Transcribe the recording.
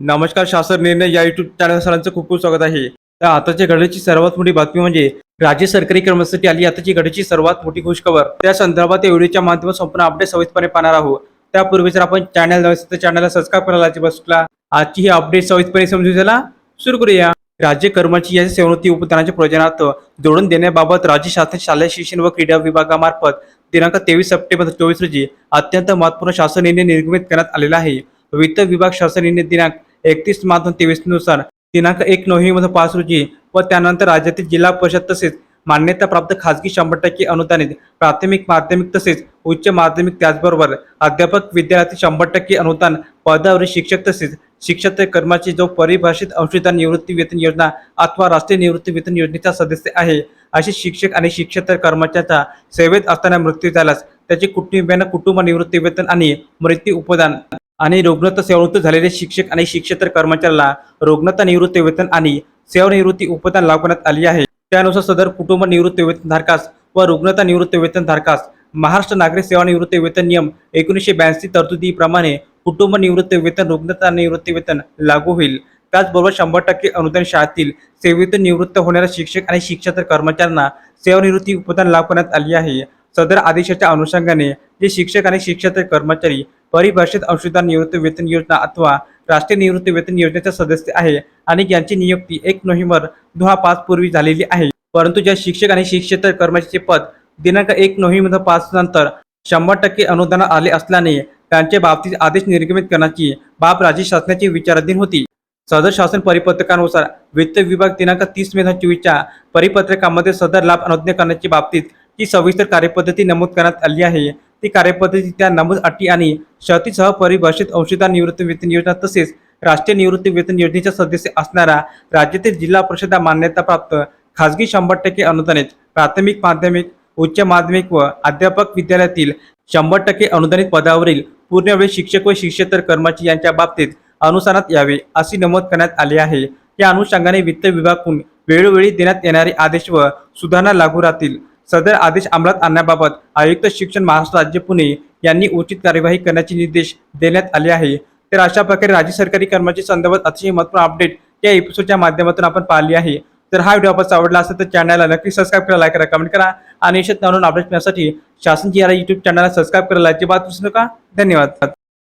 नमस्कार शासन निर्णय या युट्यूब चॅनल सरांचं खूप खूप स्वागत आहे. तर आताच्या घडीची सर्वात मोठी बातमी म्हणजे राज्य सरकारी कर्मचारी आली आताची घडीची सर्वात मोठी खुशखबर त्या संदर्भात एवढीच्या माध्यमात संपूर्ण अपडेट सविस्तरपणे पाहणार आहोत. त्यापूर्वी जर आपण चॅनल तर चॅनलला सबस्क्राईब करायला अजिबात आजची ही अपडेट सविस्तरपणे समजून झाला सुरू करूया. राज्य कर्मचारी या सेवनोत्ती उपदानाच्या प्रयोजनार्थ जोडून देण्याबाबत राज्य शासन शालेय शिक्षण व क्रीडा विभागामार्फत दिनांक तेवीस सप्टेंबर चोवीस रोजी अत्यंत महत्त्वपूर्ण शासन निर्णय निर्गमित करण्यात आलेला आहे. वित्त विभाग शासन निर्णय दिनांक एकतीस मार्च तेवीसनुसार दिनांक एक नोव्हेंबर पाच रोजी व त्यानंतर राज्यातील जिल्हा परिषद तसेच मान्यताप्राप्त खाजगी शंभर टक्के अनुदानित प्राथमिक माध्यमिक तसेच उच्च माध्यमिक त्याचबरोबर अध्यापक विद्यार्थी शंभर टक्के अनुदान पदावरील शिक्षक तसेच शिक्षक कर्माची जो परिभाषित अंशदान निवृत्ती वेतन योजना अथवा राष्ट्रीय निवृत्ती वेतन योजनेचा सदस्य आहे असे शिक्षक आणि शिक्षक कर्मचाऱ्याचा सेवेत असताना मृत्यू झाल्यास त्याचे कुटुंबियांना कुटुंब निवृत्ती वेतन आणि मृत्यू उपदान. आणि रुग्णता सेवानिवृत्त झालेले शिक्षक आणि शिक्षेतर कर्मचाऱ्याला रुग्णता निवृत्ती वेतन आणि सेवानिवृत्ती उपदान लागू करण्यात आली आहे. त्यानुसार सदर कुटुंब निवृत्ती वेतन धारकास व रुग्णता निवृत्ती वेतन धारकास महाराष्ट्र नागरी सेवानिवृत्ती वेतन नियम एकोणीसशे ब्याऐंशी तरतुदीप्रमाणे कुटुंब निवृत्ती वेतन रुग्णता निवृत्ती वेतन लागू होईल. त्याचबरोबर शंभर टक्के अनुदान शाळेतील सेवेतून निवृत्त होणाऱ्या शिक्षक आणि शिक्षेतर कर्मचाऱ्यांना सेवानिवृत्ती उपदान लागू करण्यात आली आहे. सदर आदेशाच्या अनुषंगाने जे शिक्षक आणि शिक्षक कर्मचारी परिभाषित अंशदान निवृत्ती वेतन योजना अथवा राष्ट्रीय निवृत्ती वेतन योजनेचे सदस्य आहे आणि यांची नियुक्ती एक नोव्हेंबर दोन हजार पाच पूर्वी झालेली आहे. परंतु ज्या शिक्षक आणि शिक्षक कर्मचारीचे पद दिनांक एक नोव्हेंबर पाच नंतर शंभर टक्के अनुदान आले असल्याने त्यांच्या बाबतीत आदेश निर्गमित करण्याची बाब राज्य शासनाची विचाराधीन होती. सदर शासन परिपत्रकानुसार वित्त विभाग दिनांक तीस मे दोन हजार चोवीसच्या परिपत्रकामध्ये सदर लाभ अनुज्ञा करण्याच्या बाबतीत जी सविस्तर कार्यपद्धती नमूद करण्यात आली आहे. ती कार्यपद्धती त्या नमूद अटी आणि शर्तीसह परिभाषित अंशदार निवृत्ती वेतन योजना तसेच राष्ट्रीय निवृत्ती वेतन योजनेचा सदस्य असणारा राज्यातील जिल्हा परिषदा मान्यताप्राप्त खाजगी शंभर टक्के अनुदानित प्राथमिक माध्यमिक उच्च माध्यमिक व अध्यापक विद्यालयातील शंभर टक्के अनुदानित पदावरील पूर्णवेळ शिक्षक व शिक्षेतर कर्मचारी यांच्या बाबतीत अनुसरणात यावे अशी नमूद करण्यात आली आहे. या अनुषंगाने वित्त विभागाकडून वेळोवेळी देण्यात येणारे आदेश व सुधारणा लागू राहतील. सदर आदेश अंमलात आणण्याबाबत आयुक्त शिक्षण महाराष्ट्र राज्य पुणे यांनी उचित कार्यवाही करण्याचे निर्देश देण्यात आले आहे. तर अशा प्रकारे राज्य सरकारी कर्मचारी संदर्भात अतिशय महत्त्वपूर्ण अपडेट या एपिसोडच्या माध्यमातून आपण पाहिली आहे. तर हा व्हिडिओ आपण आवडला असेल तर चॅनलला नक्की सबस्क्राईब करा लाईक करा कमेंट करा आणि अशाच नवीन अपडेट मिळण्यासाठी शासनची या युट्यूब चॅनलला सबस्क्राईब करायला अजिबात विसरू नका. धन्यवाद.